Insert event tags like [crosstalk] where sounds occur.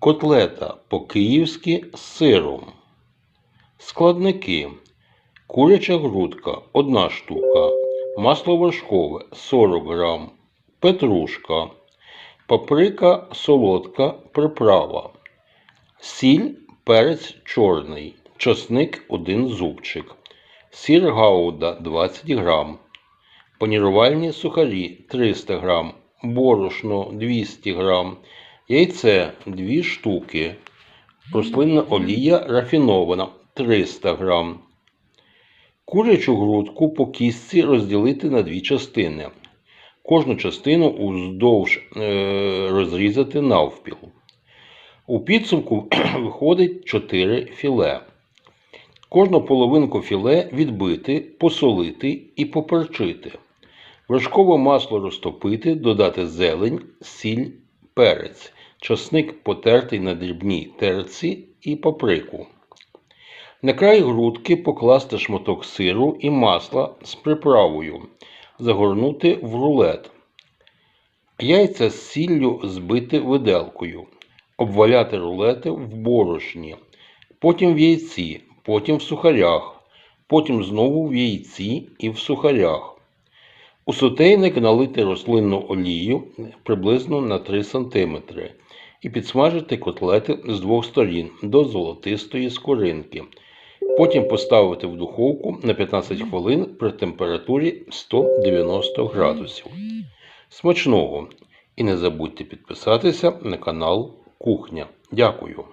Котлета по-київськи з сиром. Складники. Куряча грудка 1 штука. Масло вершкове 40 грам. Петрушка. Паприка солодка приправа. Сіль, перець чорний. Часник 1 зубчик. Сір гауда 20 грам. Панірувальні сухарі 300 грам. Борошно 200 грам. Яйце 2 штуки. Рослинна олія рафінована 300 грам. Курячу грудку по кістці розділити на дві частини. Кожну частину уздовж е, розрізати навпіл. У підсумку [clears throat] виходить 4 філе. Кожну половинку філе відбити, посолити і поперчити. Вершкове масло розтопити, додати зелень, сіль, перець, часник потертий на дрібній терці і паприку. На край грудки покласти шматок сиру і масла з приправою, загорнути в рулет. Яйця з сіллю збити виделкою, обваляти рулети в борошні, потім в яйці, потім в сухарях, потім знову в яйці і в сухарях. У сотейник налити рослинну олію приблизно на 3 см і підсмажити котлети з двох сторін до золотистої скоринки. Потім поставити в духовку на 15 хвилин при температурі 190 градусів. Смачного! І не забудьте підписатися на канал Кухня. Дякую!